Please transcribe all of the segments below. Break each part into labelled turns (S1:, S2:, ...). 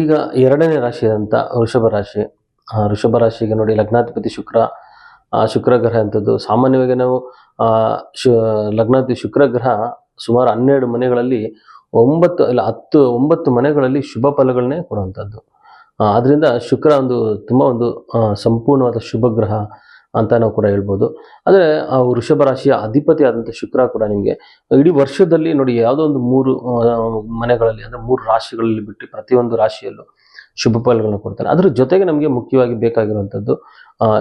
S1: ಈಗ ಎರಡನೇ ರಾಶಿ ಅಂತ, ವೃಷಭ ರಾಶಿ. ವೃಷಭ ರಾಶಿಗೆ ನೋಡಿ ಲಗ್ನಾಧಿಪತಿ ಶುಕ್ರ. ಶುಕ್ರ ಗ್ರಹ ಅಂಥದ್ದು ಸಾಮಾನ್ಯವಾಗಿ ನಾವು ಶು, ಲಗ್ನಾಧಿಪತಿ ಶುಕ್ರ ಗ್ರಹ ಸುಮಾರು ಹನ್ನೆರಡು ಮನೆಗಳಲ್ಲಿ ಒಂಬತ್ತು, ಇಲ್ಲ ಹತ್ತು, ಒಂಬತ್ತು ಮನೆಗಳಲ್ಲಿ ಶುಭ ಫಲಗಳನ್ನೇ ಕೊಡುವಂಥದ್ದು. ಆದ್ದರಿಂದ ಶುಕ್ರ ಒಂದು ತುಂಬ ಒಂದು ಸಂಪೂರ್ಣವಾದ ಶುಭ ಗ್ರಹ. ಅಂತ ನಾವು ಕೂಡ ಹೇಳ್ಬೋದು. ಆದರೆ, ಆ ವೃಷಭ ರಾಶಿಯ ಅಧಿಪತಿ ಆದಂಥ ಶುಕ್ರ ಕೂಡ ನಿಮಗೆ, ಇಡೀ ವರ್ಷದಲ್ಲಿ ನೋಡಿ ಯಾವುದೋ ಒಂದು ಮೂರು ಮನೆಗಳಲ್ಲಿ ಅಂದರೆ ಮೂರು ರಾಶಿಗಳಲ್ಲಿ ಬಿಟ್ಟು ಪ್ರತಿಯೊಂದು ರಾಶಿಯಲ್ಲೂ ಶುಭ ಫಲಗಳನ್ನು ಕೊಡ್ತಾರೆ. ಅದ್ರ ಜೊತೆಗೆ ನಮಗೆ ಮುಖ್ಯವಾಗಿ ಬೇಕಾಗಿರುವಂಥದ್ದು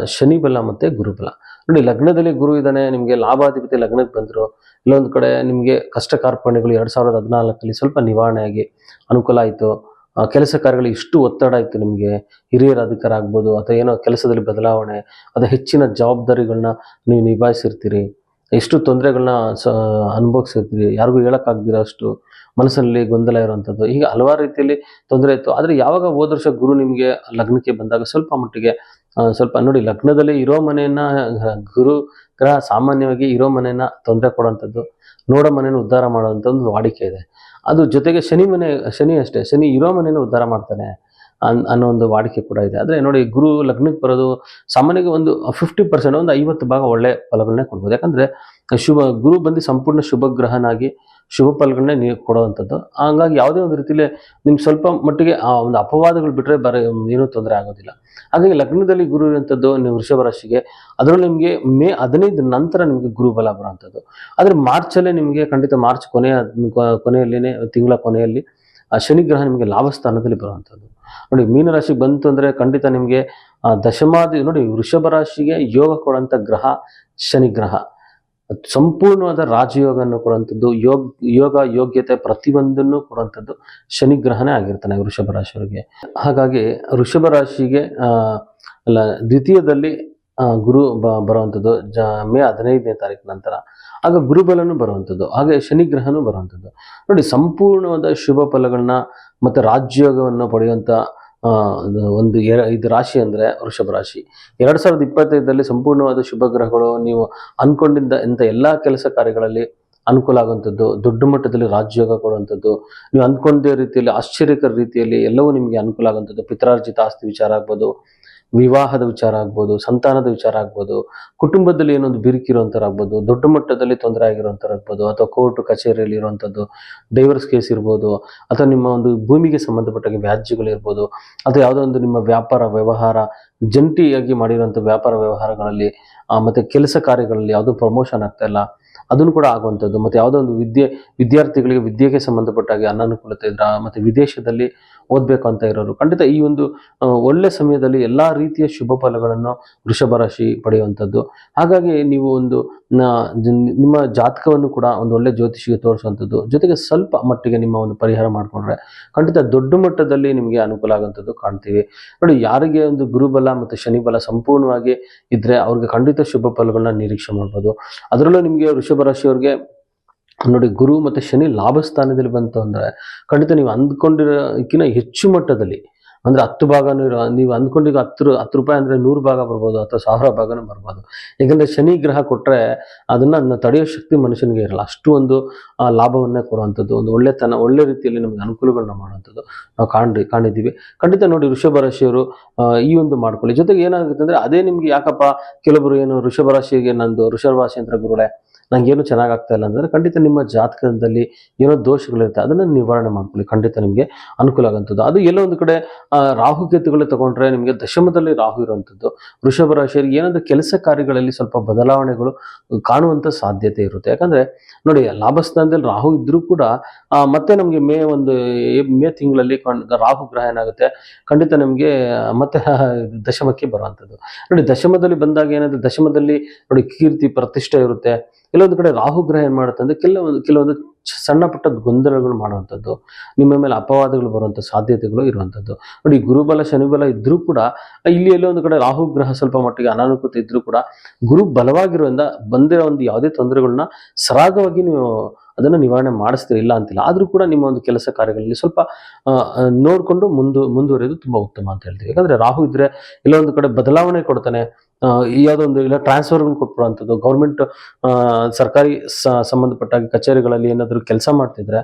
S1: ಶನಿ ಬಲ ಮತ್ತು ಗುರುಬಲ ನೋಡಿ, ಲಗ್ನದಲ್ಲಿ ಗುರು ಇದ್ದಾನೆ, ನಿಮಗೆ ಲಾಭಾಧಿಪತಿ ಲಗ್ನಕ್ಕೆ ಬಂದರು, ಇಲ್ಲೊಂದು ಕಡೆ ನಿಮಗೆ ಕಷ್ಟ ಕಾರ್ಪಣ್ಯಗಳು ಎರಡು ಸಾವಿರದ ಹದಿನಾಲ್ಕಲ್ಲಿ ಸ್ವಲ್ಪ ನಿವಾರಣೆಯಾಗಿ ಅನುಕೂಲ ಆಯಿತು ಕೆಲಸ ಕಾರ್ಯಗಳು ಇಷ್ಟು ಒತ್ತಡ ಇತ್ತು ನಿಮಗೆ, ಹಿರಿಯರ ಅಧಿಕಾರ ಆಗ್ಬೋದು, ಅಥವಾ ಏನೋ ಕೆಲಸದಲ್ಲಿ ಬದಲಾವಣೆ, ಅಥವಾ ಹೆಚ್ಚಿನ ಜವಾಬ್ದಾರಿಗಳನ್ನ ನೀವು ನಿಭಾಯಿಸಿರ್ತೀರಿ, ಎಷ್ಟು ತೊಂದರೆಗಳನ್ನ ಸ, ಅನುಭವಿಸಿರ್ತೀರಿ, ಯಾರಿಗೂ ಹೇಳೋಕ್ಕಾಗ್ದಿರೋ ಅಷ್ಟು ಮನಸ್ಸಲ್ಲಿ ಗೊಂದಲ ಇರುವಂಥದ್ದು. ಹೀಗೆ ಹಲವಾರು ರೀತಿಯಲ್ಲಿ ತೊಂದರೆ ಇತ್ತು. ಆದರೆ ಯಾವಾಗ ಹೋದ ವರ್ಷ ಗುರು ನಿಮಗೆ ಲಗ್ನಕ್ಕೆ ಬಂದಾಗ ಸ್ವಲ್ಪ ಮಟ್ಟಿಗೆ ಸ್ವಲ್ಪ ನೋಡಿ ಲಗ್ನದಲ್ಲಿ ಇರೋ ಮನೆಯನ್ನ, ಗುರು ಗ್ರಹ ಸಾಮಾನ್ಯವಾಗಿ ಇರೋ ಮನೆಯನ್ನು ತೊಂದರೆ ಕೊಡುವಂಥದ್ದು ನೋಡೋ ಮನೆಯನ್ನು ಉದ್ಧಾರ ಮಾಡುವಂಥ ಒಂದು ವಾಡಿಕೆ ಇದೆ. ಅದು ಜೊತೆಗೆ ಶನಿ ಮನೆ, ಶನಿ ಅಷ್ಟೇ, ಶನಿ ಇರೋ ಮನೆಯನ್ನು ಉದ್ಧಾರ ಮಾಡ್ತಾನೆ ಅನ್, ಅನ್ನೋ ಒಂದು ವಾಡಿಕೆ ಕೂಡ ಇದೆ. ಆದರೆ ನೋಡಿ, ಗುರು ಲಗ್ನಕ್ಕೆ ಬರೋದು ಸಾಮಾನ್ಯವಾಗಿ ಒಂದು ಫಿಫ್ಟಿ ಪರ್ಸೆಂಟ್ ಒಂದು ಐವತ್ತು ಭಾಗ ಒಳ್ಳೆ ಫಲಗಳನ್ನೇ ಕೊಡ್ಬೋದು. ಯಾಕಂದರೆ ಶುಭ, ಗುರು ಬಂದು ಸಂಪೂರ್ಣ ಶುಭ ಗ್ರಹನಾಗಿ ಶುಭ ಫಲಗಳನ್ನೇ ನೀವು ಕೊಡುವಂಥದ್ದು. ಹಂಗಾಗಿ ಯಾವುದೇ ಒಂದು ರೀತಿಯಲ್ಲಿ ನಿಮ್ಗೆ ಸ್ವಲ್ಪ ಮಟ್ಟಿಗೆ ಆ ಒಂದು ಅಪವಾದಗಳು ಬಿಟ್ಟರೆ ಬರ ಏನೂ ತೊಂದರೆ ಆಗೋದಿಲ್ಲ. ಹಾಗಾಗಿ ಲಗ್ನದಲ್ಲಿ ಗುರು ಇರುವಂಥದ್ದು ನೀವು ವೃಷಭ ರಾಶಿಗೆ, ಅದರಲ್ಲಿ ನಿಮಗೆ ಮೇ ಹದಿನೈದು ನಂತರ ನಿಮಗೆ ಗುರು ಬಲ ಬರುವಂಥದ್ದು. ಆದರೆ ಮಾರ್ಚಲ್ಲೇ ನಿಮಗೆ ಖಂಡಿತ ಮಾರ್ಚ್ ಕೊನೆಯ ಕೊನೆಯಲ್ಲಿನೇ, ತಿಂಗಳ ಕೊನೆಯಲ್ಲಿ, ಆ ಶನಿ ಗ್ರಹ ನಿಮಗೆ ಲಾಭ ಸ್ಥಾನದಲ್ಲಿ ಬರುವಂಥದ್ದು. ನೋಡಿ ಮೀನರಾಶಿಗೆ ಬಂತು ಅಂದರೆ ಖಂಡಿತ ನಿಮಗೆ ದಶಮಾದಿ, ನೋಡಿ, ವೃಷಭ ರಾಶಿಗೆ ಯೋಗ ಕೊಡುವಂಥ ಗ್ರಹ ಶನಿ ಸಂಪೂರ್ಣವಾದ ರಾಜಯೋಗವನ್ನು ಕೊಡುವಂಥದ್ದು, ಯೋಗ ಯೋಗ ಯೋಗ್ಯತೆ ಪ್ರತಿಯೊಂದನ್ನು ಕೊಡುವಂಥದ್ದು ಶನಿ ಗ್ರಹನೇ ಆಗಿರ್ತಾನೆ ವೃಷಭ ರಾಶಿಯವರಿಗೆ. ಹಾಗಾಗಿ ವೃಷಭ ರಾಶಿಗೆ ಅಲ್ಲ, ದ್ವಿತೀಯದಲ್ಲಿ ಗುರು ಬ, ಬರುವಂಥದ್ದು, ಜ, ಮೇ ಹದಿನೈದನೇ ತಾರೀಕು ನಂತರ. ಆಗ ಗುರುಬಲನೂ ಬರುವಂಥದ್ದು, ಹಾಗೆ ಶನಿ ಗ್ರಹನೂ ಬರುವಂಥದ್ದು. ನೋಡಿ, ಸಂಪೂರ್ಣವಾದ ಶುಭ ಫಲಗಳನ್ನ ಮತ್ತು ರಾಜ್ಯೋಗವನ್ನು ಪಡೆಯುವಂಥ ಒಂದು- ಎರ, ಇದು ರಾಶಿ ಅಂದರೆ ವೃಷಭ ರಾಶಿ. ಎರಡು ಸಾವಿರದ ಇಪ್ಪತ್ತೈದರಲ್ಲಿ ಸಂಪೂರ್ಣವಾದ ಶುಭ ಗ್ರಹಗಳು ನೀವು ಅಂದ್ಕೊಂಡಿದ್ದ ಇಂಥ ಎಲ್ಲ ಕೆಲಸ ಕಾರ್ಯಗಳಲ್ಲಿ ಅನುಕೂಲ ಆಗುವಂಥದ್ದು, ದೊಡ್ಡ ಮಟ್ಟದಲ್ಲಿ ರಾಜ್ಯೋಗ ಕೊಡುವಂಥದ್ದು, ನೀವು ಅಂದ್ಕೊಂಡೇ ರೀತಿಯಲ್ಲಿ ಆಶ್ಚರ್ಯಕರ ರೀತಿಯಲ್ಲಿ ಎಲ್ಲವೂ ನಿಮಗೆ ಅನುಕೂಲ ಆಗುವಂಥದ್ದು, ಪಿತ್ರಾರ್ಜಿತ ಆಸ್ತಿ ವಿಚಾರ ಆಗ್ಬೋದು ವಿವಾಹದ ವಿಚಾರ ಆಗ್ಬೋದು, ಸಂತಾನದ ವಿಚಾರ ಆಗ್ಬೋದು, ಕುಟುಂಬದಲ್ಲಿ ಏನೊಂದು ಬಿರುಕಿರುವಂಥದ್ದು ಆಗ್ಬೋದು ದೊಡ್ಡ ಮಟ್ಟದಲ್ಲಿ ತೊಂದರೆ ಆಗಿರುವಂಥದ್ದು ಆಗ್ಬೋದು ಅಥವಾ ಕೋರ್ಟ್ ಕಚೇರಿಯಲ್ಲಿ ಇರುವಂಥದ್ದು ಡೈವರ್ಸ್ ಕೇಸ್ ಇರ್ಬೋದು, ಅಥವಾ ನಿಮ್ಮ ಒಂದು ಭೂಮಿಗೆ ಸಂಬಂಧಪಟ್ಟಾಗ ವ್ಯಾಜ್ಯಗಳಿರ್ಬೋದು ಅಥವಾ ಯಾವುದೋ ಒಂದು ನಿಮ್ಮ ವ್ಯಾಪಾರ, ವ್ಯವಹಾರ, ಜಂಟಿಯಾಗಿ ಮಾಡಿರುವಂಥ ವ್ಯಾಪಾರ ವ್ಯವಹಾರಗಳಲ್ಲಿ ಮತ್ತು ಕೆಲಸ ಕಾರ್ಯಗಳಲ್ಲಿ ಯಾವುದೋ ಪ್ರಮೋಷನ್ ಆಗ್ತಾ ಅದನ್ನು ಕೂಡ ಆಗುವಂಥದ್ದು. ಮತ್ತು ಯಾವುದೋ ಒಂದು ವಿದ್ಯೆ, ವಿದ್ಯಾರ್ಥಿಗಳಿಗೆ ವಿದ್ಯೆಗೆ ಸಂಬಂಧಪಟ್ಟಾಗಿ ಅನಾನುಕೂಲತೆ ಇದ್ರ, ಮತ್ತು ವಿದೇಶದಲ್ಲಿ ಓದಬೇಕು ಅಂತ ಇರೋರು, ಖಂಡಿತ ಈ ಒಂದು ಒಳ್ಳೆ ಸಮಯದಲ್ಲಿ ಎಲ್ಲ ರೀತಿಯ ಶುಭ ಫಲಗಳನ್ನು ವೃಷಭ ರಾಶಿ ಪಡೆಯುವಂಥದ್ದು. ಹಾಗಾಗಿ ನೀವು ಒಂದು ನಿಮ್ಮ ಜಾತಕವನ್ನು ಕೂಡ ಒಂದು ಒಳ್ಳೆ ಜ್ಯೋತಿಷಿಗೆ ತೋರಿಸುವಂಥದ್ದು. ಜೊತೆಗೆ ಸ್ವಲ್ಪ ಮಟ್ಟಿಗೆ ನಿಮ್ಮ ಒಂದು ಪರಿಹಾರ ಮಾಡಿಕೊಂಡ್ರೆ ಖಂಡಿತ ದೊಡ್ಡ ಮಟ್ಟದಲ್ಲಿ ನಿಮಗೆ ಅನುಕೂಲ ಆಗುವಂಥದ್ದು ಕಾಣ್ತೀವಿ. ನೋಡಿ, ಯಾರಿಗೆ ಒಂದು ಗುರುಬಲ ಮತ್ತು ಶನಿಬಲ ಸಂಪೂರ್ಣವಾಗಿ ಇದ್ದರೆ ಅವ್ರಿಗೆ ಖಂಡಿತ ಶುಭ ಫಲಗಳನ್ನ ನಿರೀಕ್ಷೆ ಮಾಡ್ಬೋದು. ಅದರಲ್ಲೂ ನಿಮಗೆ ವೃಷಭ ರಾಶಿಯವ್ರಿಗೆ ನೋಡಿ, ಗುರು ಮತ್ತು ಶನಿ ಲಾಭ ಸ್ಥಾನದಲ್ಲಿ ಬಂತು ಅಂದರೆ ಖಂಡಿತ ನೀವು ಅಂದ್ಕೊಂಡಿರೋಕ್ಕಿಂತ ಹೆಚ್ಚು ಮಟ್ಟದಲ್ಲಿ ಅಂದರೆ ಹತ್ತು ಭಾಗನೂ ಇರೋ ನೀವು ಅಂದ್ಕೊಂಡಿರೋ ಹತ್ತು ಹತ್ತು ರೂಪಾಯಿ ಅಂದರೆ ನೂರು ಭಾಗ ಬರ್ಬೋದು ಅಥವಾ ಸಾವಿರ ಭಾಗನೂ ಬರ್ಬೋದು. ಯಾಕಂದರೆ ಶನಿ ಗ್ರಹ ಕೊಟ್ಟರೆ ಅದನ್ನು ತಡೆಯೋ ಶಕ್ತಿ ಮನುಷ್ಯನಿಗೆ ಇರಲ್ಲ. ಅಷ್ಟು ಒಂದು ಲಾಭವನ್ನೇ ಕೊಡುವಂಥದ್ದು, ಒಂದು ಒಳ್ಳೆತನ, ಒಳ್ಳೆ ರೀತಿಯಲ್ಲಿ ನಮಗೆ ಅನುಕೂಲಗಳನ್ನ ಮಾಡುವಂಥದ್ದು ನಾವು ಕಾಣ್ರಿ ಕಾಣಿದ್ದೀವಿ ಖಂಡಿತ ನೋಡಿ ಋಷಭ ರಾಶಿಯವರು ಈ ಒಂದು ಮಾಡ್ಕೊಳ್ಳಿ. ಜೊತೆಗೆ ಏನಾಗುತ್ತೆ ಅಂದರೆ ಅದೇ ನಿಮ್ಗೆ ಯಾಕಪ್ಪ, ಕೆಲವರು ಏನು ಋಷಭ ರಾಶಿಗೆ ನಂದು ವೃಷಭ ರಾಶಿ ಅಂತ ಗುರುಳೆ ನಂಗೇನು ಚೆನ್ನಾಗಿ ಆಗ್ತಾ ಇಲ್ಲ ಅಂದರೆ ಖಂಡಿತ ನಿಮ್ಮ ಜಾತಕದಲ್ಲಿ ಏನೋ ದೋಷಗಳಿರುತ್ತೆ, ಅದನ್ನು ನಿವಾರಣೆ ಮಾಡ್ಕೊಳ್ಳಿ. ಖಂಡಿತ ನಿಮಗೆ ಅನುಕೂಲ ಆಗುವಂಥದ್ದು. ಅದು ಎಲ್ಲೋ ಒಂದು ಕಡೆ ರಾಹು ರಾಹುಕೇತುಗಳೇ ತಗೊಂಡ್ರೆ ನಿಮಗೆ ದಶಮದಲ್ಲಿ ರಾಹು ಇರುವಂಥದ್ದು. ವೃಷಭ ರಾಶಿಯಲ್ಲಿ ಏನಾದರೂ ಕೆಲಸ ಕಾರ್ಯಗಳಲ್ಲಿ ಸ್ವಲ್ಪ ಬದಲಾವಣೆಗಳು ಕಾಣುವಂಥ ಸಾಧ್ಯತೆ ಇರುತ್ತೆ. ಯಾಕಂದರೆ ನೋಡಿ, ಲಾಭ ಸ್ಥಾನದಲ್ಲಿ ರಾಹು ಇದ್ದರೂ ಕೂಡ ಮತ್ತೆ ನಮಗೆ ಮೇ ಒಂದು ಮೇ ತಿಂಗಳಲ್ಲಿ ರಾಹು ಗ್ರಹ ಏನಾಗುತ್ತೆ, ಖಂಡಿತ ನಿಮಗೆ, ಮತ್ತೆ ದಶಮಕ್ಕೆ ಬರುವಂಥದ್ದು. ನೋಡಿ, ದಶಮದಲ್ಲಿ ಬಂದಾಗ ಏನಾದರೂ ದಶಮದಲ್ಲಿ ನೋಡಿ ಕೀರ್ತಿ, ಪ್ರತಿಷ್ಠೆ ಇರುತ್ತೆ. ಕೆಲವೊಂದು ಕಡೆ ರಾಹುಗ್ರಹ ಏನು ಮಾಡುತ್ತೆ ಅಂದರೆ ಕೆಲವೊಂದು ಕೆಲವೊಂದು ಸಣ್ಣ ಪುಟ್ಟ ಗೊಂದಲಗಳು ಮಾಡುವಂಥದ್ದು. ನಿಮ್ಮ ಮೇಲೆ ಅಪವಾದಗಳು ಬರುವಂಥ ಸಾಧ್ಯತೆಗಳು ಇರುವಂಥದ್ದು. ನೋಡಿ, ಗುರುಬಲ, ಶನಿಬಲ ಇದ್ದರೂ ಕೂಡ, ಇಲ್ಲಿ ಎಲ್ಲೋ ಒಂದು ಕಡೆ ರಾಹುಗ್ರಹ ಸ್ವಲ್ಪ ಮಟ್ಟಿಗೆ ಅನಾನುಕೂಲತೆ ಇದ್ದರೂ ಕೂಡ, ಗುರು ಬಲವಾಗಿರೋದ್ರಿಂದ ಬಂದಿರೋ ಒಂದು ಯಾವುದೇ ತೊಂದರೆಗಳನ್ನ ಸರಾಗವಾಗಿ ನೀವು ಅದನ್ನು ನಿವಾರಣೆ ಮಾಡಿಸ್ತೀರಿ ಇಲ್ಲ ಅಂತಿಲ್ಲ. ಆದರೂ ಕೂಡ ನಿಮ್ಮ ಒಂದು ಕೆಲಸ ಕಾರ್ಯಗಳಲ್ಲಿ ಸ್ವಲ್ಪ ನೋಡಿಕೊಂಡು ಮುಂದು, ಮುಂದುವರೆಯೋದು ತುಂಬ ಉತ್ತಮ ಅಂತ ಹೇಳ್ತೀವಿ. ಯಾಕಂದರೆ ರಾಹು ಇದ್ದರೆ ಎಲ್ಲೋ ಒಂದು ಕಡೆ ಬದಲಾವಣೆ ಕೊಡ್ತಾನೆ. ಆ, ಯಾವುದೋ ಒಂದು ಇಲ್ಲ ಟ್ರಾನ್ಸ್ಫರ್ ಕೊಟ್ಬಿಡುವಂಥದ್ದು. ಗೌರ್ಮೆಂಟ್ ಸರ್ಕಾರಿ ಸಂಬಂಧಪಟ್ಟ ಕಚೇರಿಗಳಲ್ಲಿ ಏನಾದರೂ ಕೆಲಸ ಮಾಡ್ತಿದ್ರೆ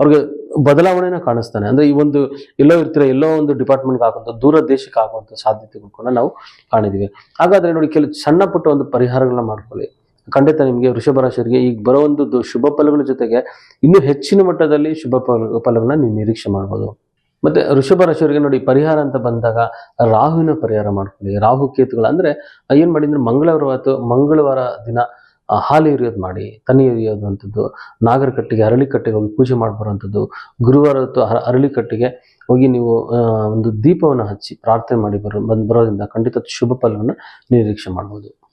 S1: ಅವ್ರಿಗೆ ಬದಲಾವಣೆನ ಕಾಣಿಸ್ತಾನೆ. ಅಂದ್ರೆ ಈ ಒಂದು ಎಲ್ಲೋ ಇರ್ತೀರ ಎಲ್ಲೋ ಒಂದು ಡಿಪಾರ್ಟ್ಮೆಂಟ್ಗೆ ಹಾಕುವಂಥ ದೂರ ದೇಶಕ್ಕೆ ಆಗುವಂಥ ಸಾಧ್ಯತೆಗಳು ಕೂಡ ನಾವು ಕಾಣಿದೀವಿ. ಹಾಗಾದ್ರೆ ನೋಡಿ ಕೆಲವು ಸಣ್ಣ ಪುಟ್ಟ ಒಂದು ಪರಿಹಾರಗಳನ್ನ ಮಾಡ್ಕೊಳ್ಳಿ. ಖಂಡಿತ ನಿಮಗೆ ವೃಷಭ ರಾಶಿಯವರಿಗೆ ಈಗ ಬರೋ ಒಂದು ಶುಭ ಫಲಗಳ ಜೊತೆಗೆ ಇನ್ನೂ ಹೆಚ್ಚಿನ ಮಟ್ಟದಲ್ಲಿ ಶುಭ ಫಲ ಫಲಗಳನ್ನ ನೀವು ನಿರೀಕ್ಷೆ ಮಾಡ್ಬೋದು. ಮತ್ತೆ ವೃಷಭ ರಾಶಿಯವರಿಗೆ ನೋಡಿ ಪರಿಹಾರ ಅಂತ ಬಂದಾಗ ರಾಹುವಿನ ಪರಿಹಾರ ಮಾಡ್ಕೊಳ್ಳಿ. ರಾಹು ಕೇತುಗಳು ಅಂದ್ರೆ ಏನ್ ಮಾಡಿ ಅಂದ್ರೆ ಮಂಗಳವಾರ ಅಥವಾ ಮಂಗಳವಾರ ದಿನ ಹಾಲು ಎರಿಯೋದು ಮಾಡಿ, ತನಿ ಎರಿಯೋದು ಅಂಥದ್ದು ನಾಗರ ಕಟ್ಟಿಗೆ ಹೋಗಿ ಪೂಜೆ ಮಾಡಿ ಬರುವಂಥದ್ದು ಗುರುವಾರ ಹೊತ್ತು ಅರ- ಅರಳಿ ಕಟ್ಟಿಗೆ ಹೋಗಿ ನೀವು ಒಂದು ದೀಪವನ್ನು ಹಚ್ಚಿ ಪ್ರಾರ್ಥನೆ ಮಾಡಿ ಬರೋ, ಬಂದು ಬರೋದ್ರಿಂದ ಖಂಡಿತ ಶುಭ ಫಲವನ್ನು ನಿರೀಕ್ಷೆ ಮಾಡ್ಬೋದು.